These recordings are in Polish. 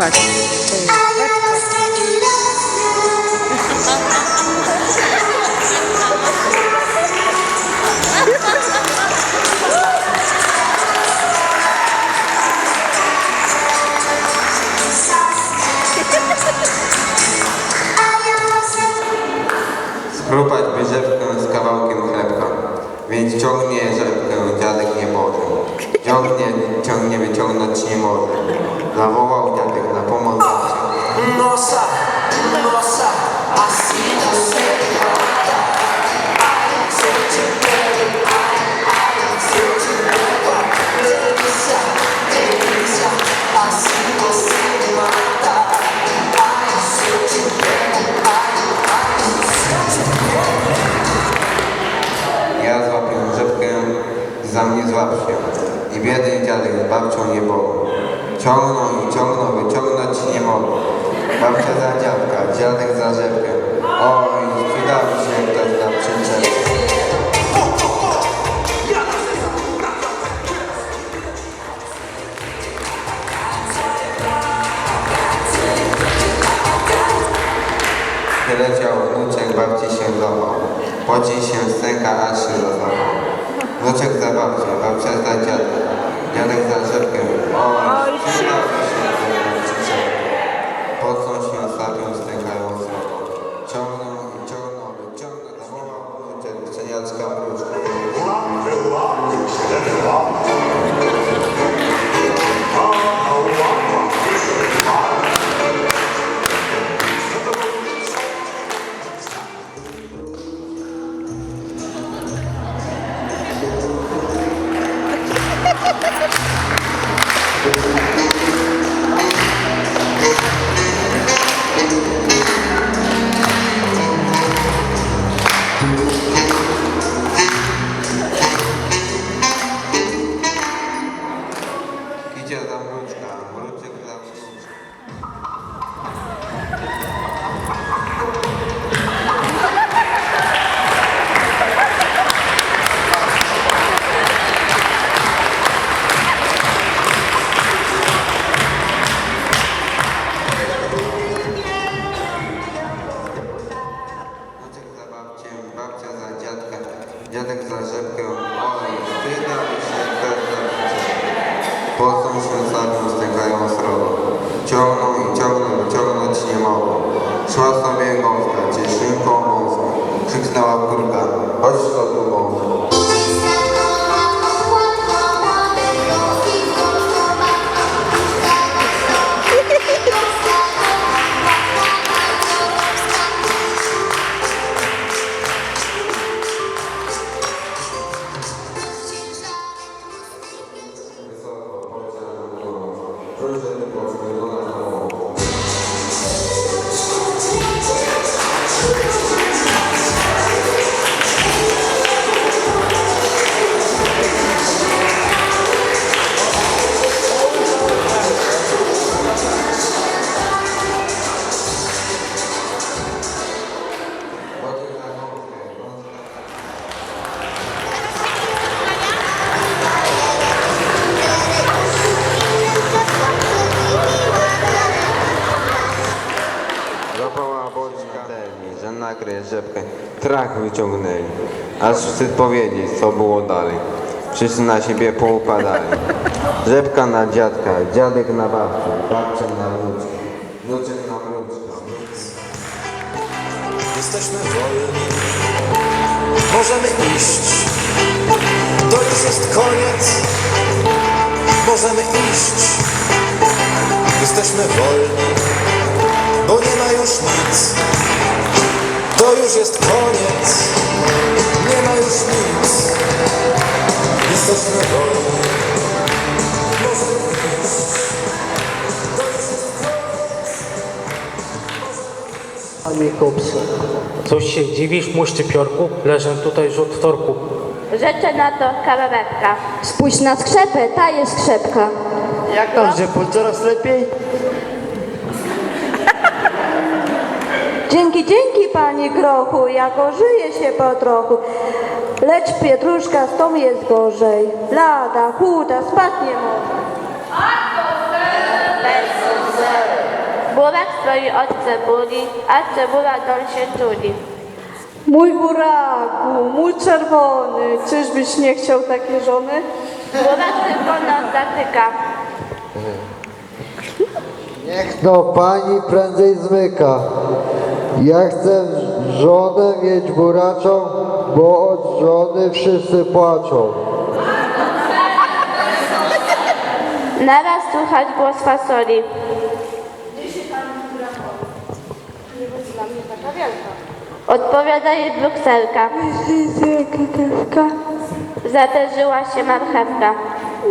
ব্যাপার Chrupać by z kawałkiem chlebka, więc ciągnę ciągnie, ciągnie wyciągnąć nie może. Zawołał dziadek na pomoc. No, no leciał wnuczek babci się złapał. Pocił się stęka, aż się zazapał. Wnuczek za babcię, babcia za dziadek. Dziadek za rzepkę. O, wyciągnęli. Aż wstyd powiedzieć, co było dalej. Wszyscy na siebie poupadali. Rzepka na dziadka, dziadek na babcię, babcia na wnuczkę, wnuczek na wnuczka. Jesteśmy wolni, możemy iść. To już jest koniec, możemy iść. Jesteśmy wolni, bo nie ma już nic. To już jest koniec, nie ma już nic. Jest koniec. Panie Kopsu, coś się dziwisz, muszczypiorku? Leżę tutaj już od wtorku. Życzę na to kawałeczka. Spójrz na skrzepę, ta jest skrzepka. Jak tam Rzepol, coraz lepiej? Dzięki, dzięki panie Grochu, jako żyje się po trochu. Lecz Pietruszka z tą jest gorzej. Lada, chuda, spać nie może. Burak stoi od cebuli, a cebula dol się tuli. Mój buraku, mój czerwony, czyżbyś nie chciał takiej żony? Burak tylko nas zatyka. Niech no pani prędzej zmyka. Ja chcę żonę mieć buraczą, bo od żony wszyscy płaczą. Naraz słychać głos fasoli. Odpowiada jej brukselka. Zaterzyła się marchewka.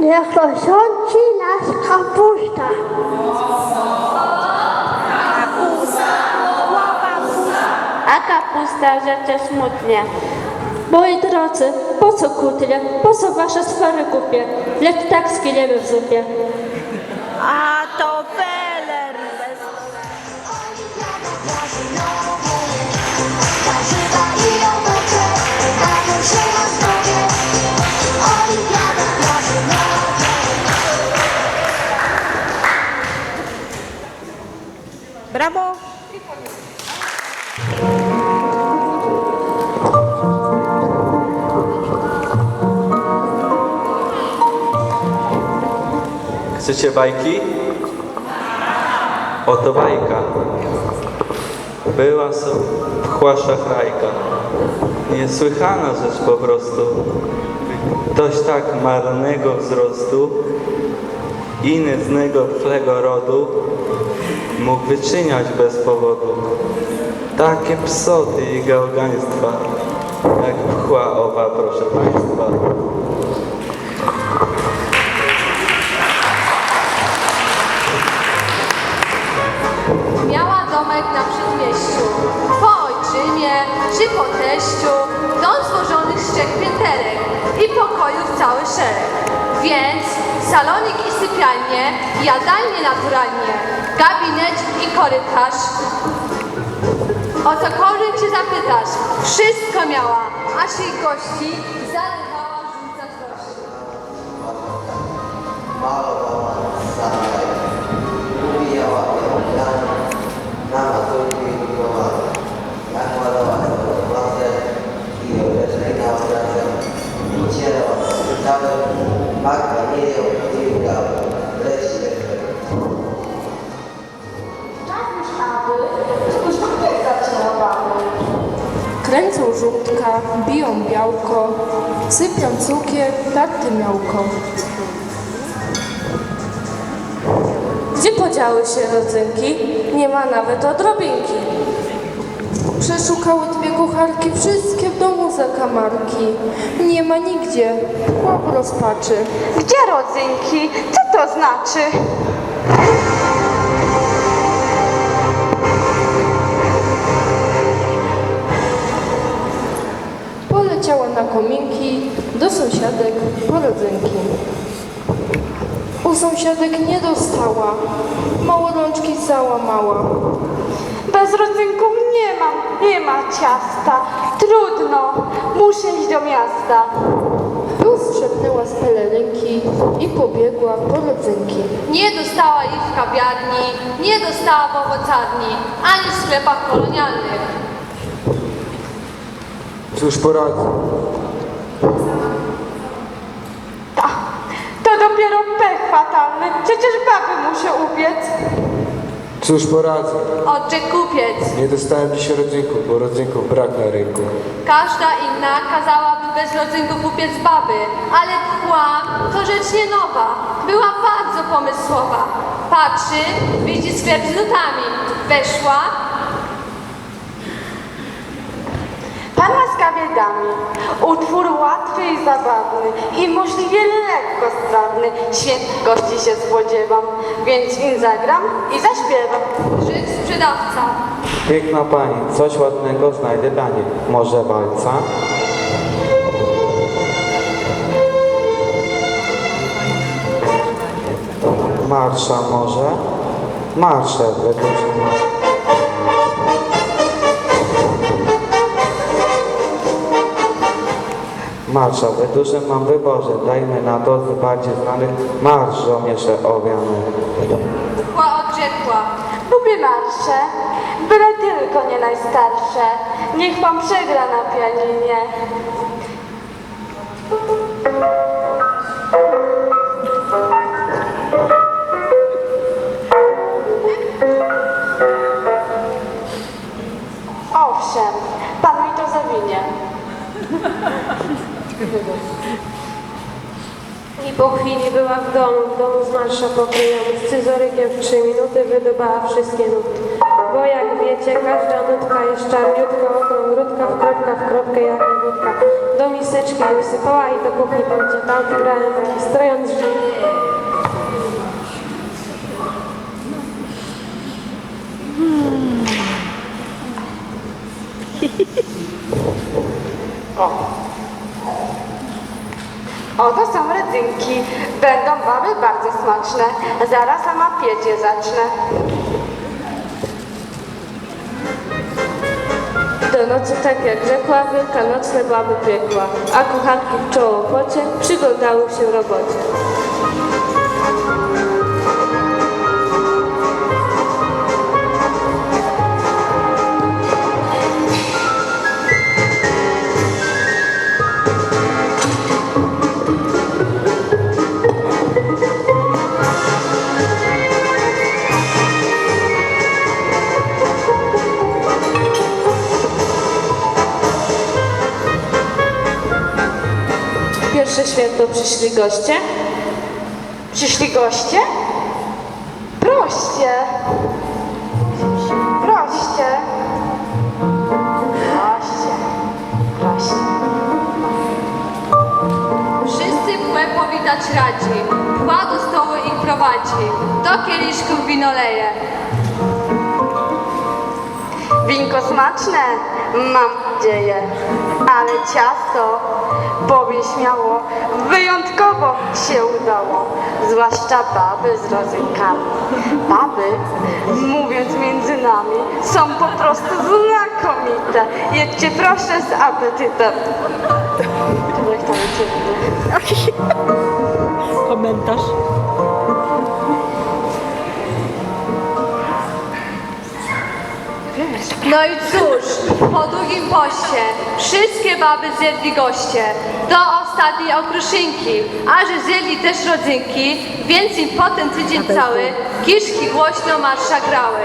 Niech to sądzi nas kapusta. A kapusta rzeczy smutnie. Moi drodzy, po co kłótnie, po co wasze sfery głupie, lecz tak skiniemy w zupie. A to feler bez Warzywa Chcecie bajki? Oto bajka. Była sobie pchła szachrajka. Niesłychana rzecz po prostu. Ktoś tak marnego wzrostu i nędznego twego rodu mógł wyczyniać bez powodu takie psoty i gałgaństwa, jak pchła owa, proszę Państwa. Czy po teściu, dom złożonych z trzech pięterek i pokojów cały szereg. Więc salonik i sypialnie, jadalnie naturalnie, gabinet i korytarz. O cokolwiek się zapytasz, wszystko miała, aż jej gości podziały się rodzynki? Nie ma nawet odrobinki. Przeszukały dwie kucharki, wszystkie w domu zakamarki. Nie ma nigdzie, chłop rozpaczy. Gdzie rodzynki? Co to znaczy? Poleciała na kominki, do sąsiadek po rodzynki. Sąsiadek nie dostała, mało rączki załamała. Bez rodzynków nie mam, nie ma ciasta. Trudno, muszę iść do miasta. Tu strzepnęła z pelerynki i pobiegła po rodzynki. Nie dostała ich w kawiarni, nie dostała w owocarni, ani w sklepach kolonialnych. Cóż poradzę? To dopiero pech fatalny. Przecież baby muszę ubiec. Cóż poradzę? Odrzekł kupiec. Nie dostałem dziś rodzynków, bo rodzynków brak na rynku. Każda inna kazałaby bez rodzynków upiec baby, ale pchła to rzecz nie nowa. Była bardzo pomysłowa. Patrzy, widzi sklep z nutami. Weszła, Utwór łatwy i zabawny i możliwie lekko strawny. Świętych gości się spodziewam, więc im zagram i zaśpiewam. Żyd sprzedawca. Piękna pani, coś ładnego znajdę dla niej. Może walca? Marsza może? Marsze według Marsza, dużym mam wyborze, dajmy na to bardziej znanych marsz żołnierze owiany. Pchła odrzekła. Lubię marsze, byle tylko nie najstarsze. Niech pan przegra na pianinie. W domu z marsza pokryjomu, z scyzorykiem w trzy minuty wydobała wszystkie nuty. Bo jak wiecie, każda nutka jest czarniutka, okrągródka, w kropka, w kropkę jak jagódka. Do miseczki ją wsypała i do kuchni będzie tam wybrałem taki strojąc drzwi. Oto są Będą baby bardzo smaczne. Zaraz sama piec je zacznę. Do nocy, tak jak rzekła, wielkanocne baby piekła, a kucharki w czołopocie przyglądały się robocie. Święto przyszli goście, Przyszli goście? Proście. Proście. Proście. Proście. Wszyscy pchłę powitać radzi. Pchła do stołu ich prowadzi. Do kieliszków wino leje. Winko smaczne, mam nadzieję, ale ciasto, powiem śmiało, wyjątkowo się udało, zwłaszcza baby z rodzynkami. Baby, mówiąc między nami, są po prostu znakomite. Jedźcie proszę z apetytem. Niech. Komentarz. No i cóż, po długim poście wszystkie baby zjedli goście. Do ostatniej okruszynki, a że zjedli też rodzynki, więc im potem tydzień cały kiszki głośno marsza grały.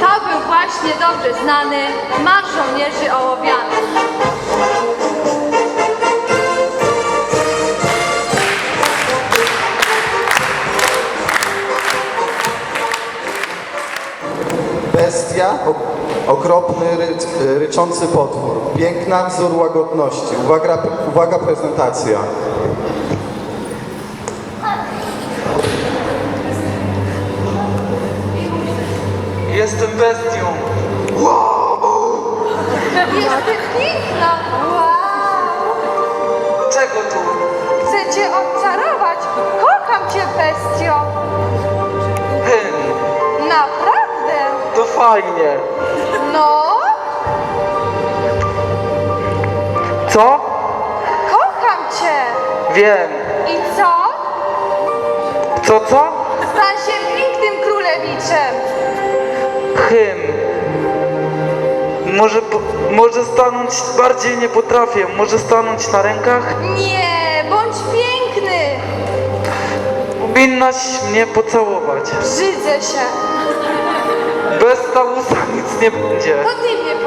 To był właśnie dobrze znany marsz żołnierzy ołowianych. Bestia, okropny, ryc, ryczący potwór. Piękna, wzór łagodności. Uwaga, uwaga prezentacja. Jestem bestią. Jestem piękna! Wow! Czego tu? Chcę cię odczarować. Kocham cię, bestio. No, Co? kocham cię. Wiem. I co? Co, co? Stań się pięknym królewiczem. Hym. Może, po- może stanąć, bardziej nie potrafię, może stanąć na rękach? Nie, bądź piękny. Powinnaś mnie pocałować. Brzydzę się. Bez całusa nic nie będzie. To ty mnie pocałuj.